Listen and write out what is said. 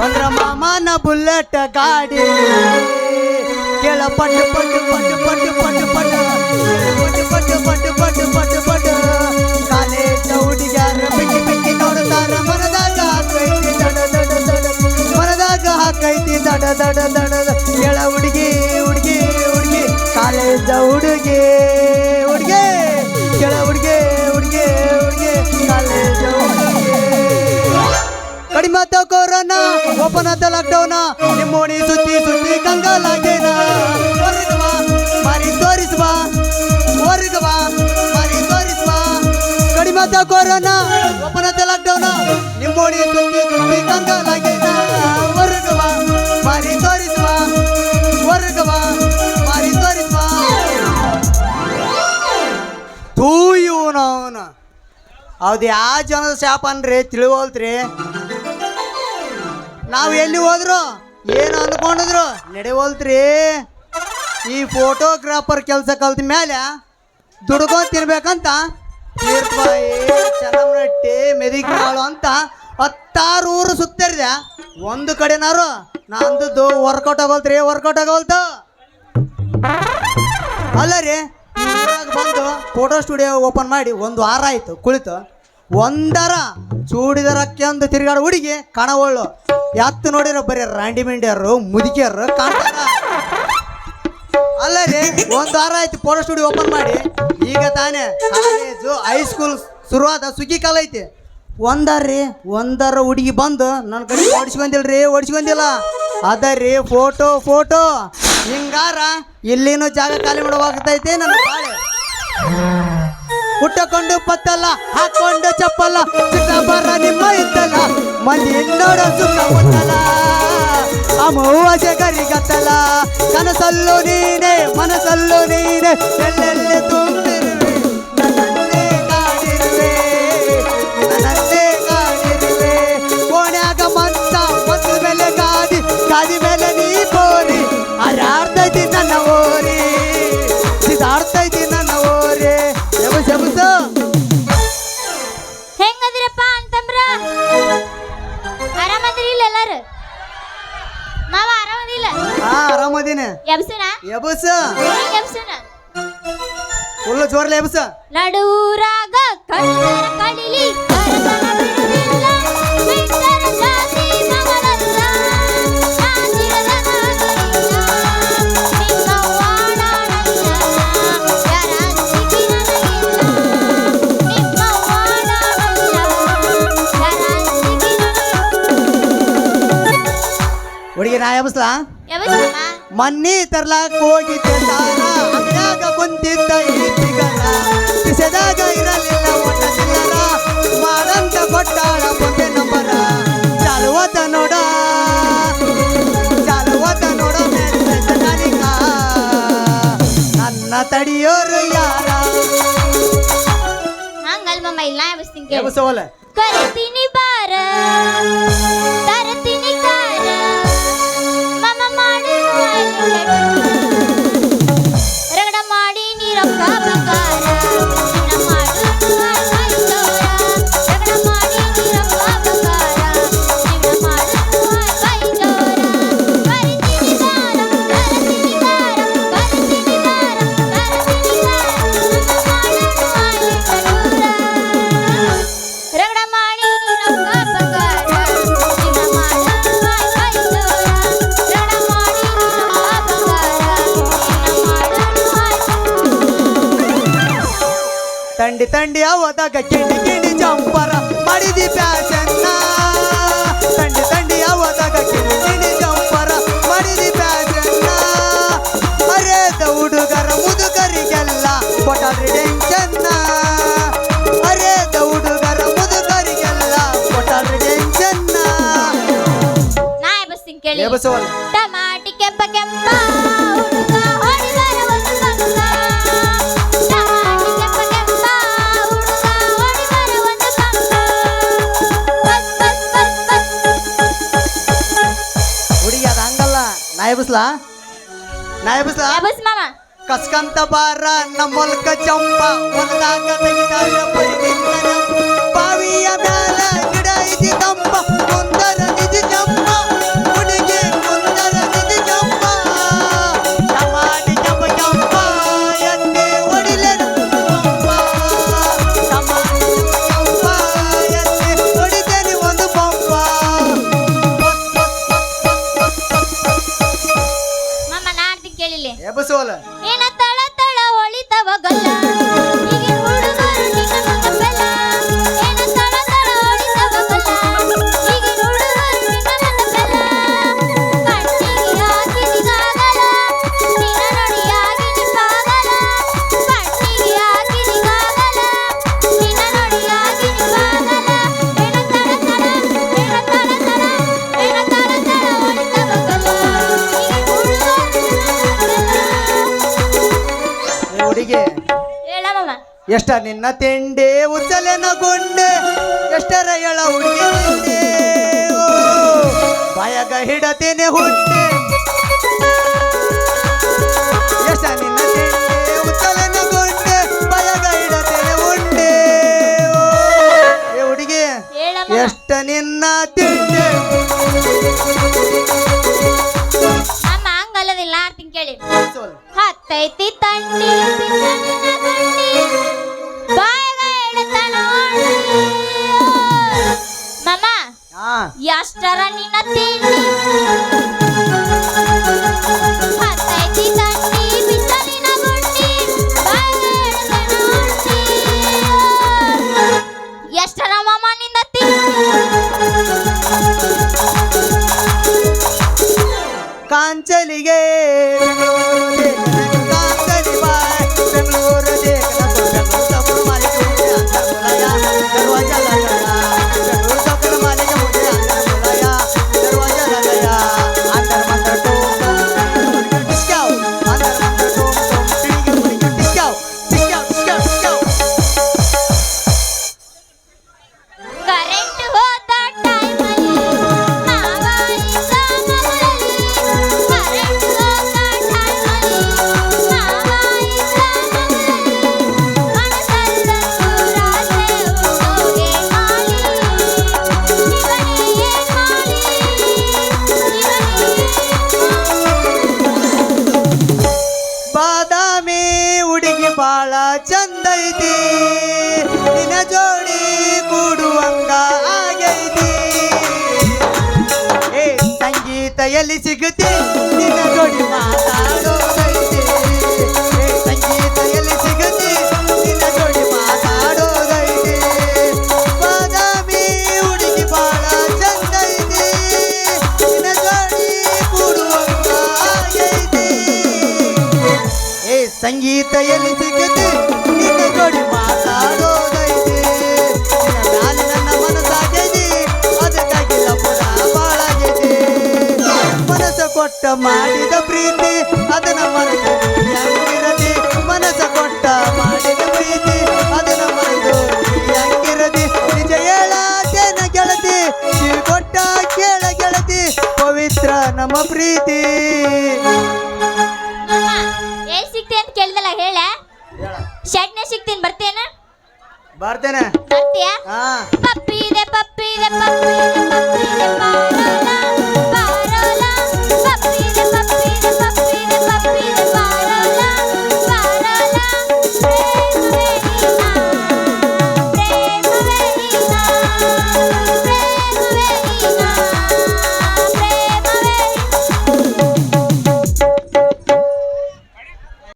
பந்திரமான புல்லட்ட காடி. கீழே பட்டு பட்டு பட்டு பட்டு பட்டு பட்டு. ಆತ ಕೊರೋನಾ ಆತ ಲಾಕ್ಡೌನ ನಿಮ್ಮೋಣಿ ಸುತ್ತಿ ಸುತ್ತಿ ಕಂಗಾಲಾಗೇನ ಹೊರಗವ ಮಾರಿ ತೋರಿಸುವ ಹೊರಗವ ಮಾರಿ ತೋರಿಸುವ. ಕಡಿಮತ್ತ ಕೊರೋನಾ ಆತ ಲಾಕ್ಡೌನ ನಿಮ್ಮೋಣಿ ಸುತ್ತಿ ಸುತ್ತಿ ಕಂಗಾಲಾಗೇನ ಹೊರಗವ ಮಾರಿ ತೋರಿಸುವ ಹೊರಗವ ಮಾರಿ ತೋರಿಸುವ. ತೂ ಇವನವನ ಹೌದು, ಯಾವ ಜನದ ಶಾಪ ಅನ್ರಿ ತಿಳಿವಲ್ತ್ರಿ. ನಾವು ಎಲ್ಲಿ ಹೋದ್ರು? ಏನು ಅಂದ್ಕೊಂಡಿದ್ರು ನಡೆವಲ್ತ್ರಿ ಈ ಫೋಟೋಗ್ರಾಫರ್ ಕೆಲಸ ಕಲ್ತ ಮೇಲೆ ದುಡ್ಕೊಂಡ್ ತಿನ್ಬೇಕಂತ ತೀರ್ಥಬಾಯಿ ಚೆನ್ನಮನಟ್ಟಿ ಮೆದಿಗಿನಾಳು ಅಂತ ಹತ್ತಾರು ಊರು ಸುತ್ತರಿದೆ. ಒಂದು ಕಡೆನಾರು ನಂದು ವರ್ಕೌಟ್ ಆಗೋಲ್ತ್ರಿ ವರ್ಕೌಟ್ ಆಗೋಲ್ತು ಅಲ್ಲ ರೀ ಬಂದು ಫೋಟೋ ಸ್ಟುಡಿಯೋ ಓಪನ್ ಮಾಡಿ ಒಂದು ವಾರ ಆಯ್ತು, ಕುಳಿತು. ಒಂದರ ಚೂಡಿದರಕ್ಕೆ ಒಂದು ತಿರುಗಾಡು ಹುಡುಗಿ ಕಣವಳ್ಳು ಎತ್ತು ನೋಡಿರ ಬರೀ ರಾಂಡಿ ಮಿಂಡ್ಯಾರು, ಮುದುಕಿಯರು ಕಾಣ್ತಾರ. ಅಲ್ಲ ರೀ ಒಂದು ವಾರ ಆಯ್ತು ಫೋಟೋ ಸ್ಟುಡಿಯೋ ಓಪನ್ ಮಾಡಿ. ಈಗ ತಾನೇ ಕಾಲೇಜು ಹೈಸ್ಕೂಲ್ ಶುರುವಾದ ಸುಗ್ಗಿ ಕಾಲ ಐತಿ. ಒಂದಾರ್ರಿ ಒಂದಾರ ಹುಡುಗಿ ಬಂದು ನನ್ನ ಕಡೆ ಓಡಿಸಿ ರೀ ಓಡಿಸಿ ಬಂದಿಲ್ಲ ಅದ ರೀ ಫೋಟೋ ಫೋಟೋ ಹಿಂಗಾರ ಇಲ್ಲಿನೂ ಜಾಗ ಖಾಲಿ ಮಾಡುವಾಗತೈತೆ ನನ್ನ ಬಾಳೆ. ಹುಟ್ಟಕೊಂಡು ಪತ್ತಲ್ಲ, ಹಾಕೊಂಡು ಚಪ್ಪಲ್ಲ, ಚಿಕ್ಕ ಬರ ನಿಮ್ಮ ಮಂದಿ ಎನ್ನೋಡ ಸುಖವಲ್ಲ ಅಮ್ಮವ್ವ ಜಗರಿಗತ್ತಲ ಕನಸಲ್ಲೂ ನೀನೆ ಮನಸಲ್ಲೂ ನೀನೆ ಎಲ್ಲೆಲ್ಲಿ ತುಂಬಿರು ಅದೇನ ಎಬ್ಸನ? ಎಬಸ. ಏನ್ ಎಬ್ಸನ? ಫುಲ್ ಎಬಸ. ನಡೂರಾಗ ಕಣ್ಣರ ಹುಡುಗಿ ನಾ ಎಬಸ್ಲಾ? ಮನ್ನಿ ತರ್ಲಾಕ್ ಹೋಗಿದ್ದೆ ತಾರ. ಅಂಗಡ್ಯಾಗ ಕುಂತಿದ್ದ ಈತಿಗಲ್ಲ ಕಿಸೆದಾಗ ಇರಲಿಲ್ಲ ಒಟ್ಟ ಚಿಲ್ಲರ ಮಾಡಂತ ಕೊಟ್ಟಾಳ ಬೊಂಬೆ ನಂಬರ. ಚಾಲುವತ ನೋಡ. ಚಾಲುವತ ನೋಡ ನನಗ ನನ್ನ ತಡಿಯೋರು ಯಾರ? ಹಂಗಲ್ ಮಮ್ಮ ಇಲ್ಲ ಎಬ್ಸ್ತೀನಿ ಕರಿತೀನಿ ಬಾರ. ತಂಡಿ ಹೋದಾಗ ಕಿಂಡಿ ಕಿಂಡಿ ಜಂಪರ ಮಾಡಿದಿ ಪ್ಯಾಶನ್ನ ತಂಡಿ ತಂಡಿಯ ಹೋದಾಗ ಕಿಂಡಿ ಕಿಂಡಿ ಜಂಪರ ಮಾಡಿದಿ ಪ್ಯಾಶನ್ನ ಅರೇದ ಹುಡುಗರ ಮುದುಕರಿಗೆಲ್ಲ ಕೊಟ್ಟಾಡ್ರಿ ಟೆನ್ಷನ್ನ ಅರೇದ ಹುಡುಗರ ಮುದುಕರಿಗೆಲ್ಲ ಕೊಟ್ಟಾಡ್ರಿ ಟೆನ್ಷನ್ನ ನಾ. ಬಸ್ ಕೇಳಿ. ಎಬಸವಲ್ಲ ಟಮಾಟಿ ಕೆಂಪ ಕೆಂಪ ಎಬ್ಬಿಸ್ಲಾ ನಾ ಎಬ್ಬಿಸ್ಲಾ ಬಸ್ ಕಸ್ಕಂತ ಬಾರ ನಮ್ಮ ಮೊಲಕ ಚಂಪ ಒಂದಾಗ ತೆಗಿದಾರ ಬಾವಿಯ ಮ್ಯಾಲ ಗಿಡ ಇದ್ದಿತಂಪ ಎಷ್ಟ ನಿನ್ನ ತಿಂಡಿ ಉಚ್ಚಲೆನ ಗುಂಡೆ ಎಷ್ಟರ ಎಳ ಹುಡುಗಿ ಬಯಗ ಹಿಡತೇನೆ ಹುಟ್ಟೆ ಎಷ್ಟ ನಿನ್ನ ತಿಂಡಿ ಉಚ್ಚಲೆನ ಗುಂಡೆ ಬಾಯಾಗ ಹಿಡತೇನೆ ಉಂಡೆ ಏ ಹುಡುಗಿ ಎಷ್ಟ ನಿನ್ನ ತಿಂಡೆ. ಹತ್ತೈತಿ ಸಂಗೀತ ಎಲ್ಲಿ ಸಿಗುತ್ತೆ. ಮಾತಾಡೋದೈತೆ ಸಂಗೀತ ಸಿಗುತ್ತೆ ಮಾತಾಡೋದೈತೆ ಏ ಸಂಗೀತ ಎಲ್ಲಿ ಸಿಗುತ್ತೆ. ಮಾಡಿದ ಪ್ರೀತಿ ಅದನ್ನ ಮರೆತು ನೀ ಮನಸ ಕೊಟ್ಟ ಮಾಡಿದ ಪ್ರೀತಿ ಅದನ್ನ ಮರೆತು ಹಂಗಿರದಿ ನಿಜ ಹೇಳತೇನ ಗೆಳತಿ ಕೊಟ್ಟ ಕೇಳ ಗೆಳತಿ ಪವಿತ್ರ ನಮ್ಮ ಪ್ರೀತಿ. ಎಲ್ಲಿ ಸಿಗ್ತಿ ಅಂತ ಕೇಳ್ದಲ್ಲ ಹೇಳ. ಶೆಡ್ನೆ ಸಿಗ್ತೀನಿ ಬರ್ತೇನ ಬರ್ತೇನೆ. ಬರ್ತೀಯಾ? ಹಾ. ಪಪ್ಪಿ ಇದೆ ಪಪ್ಪಿ ಇದೆ ಪಪ್ಪಿ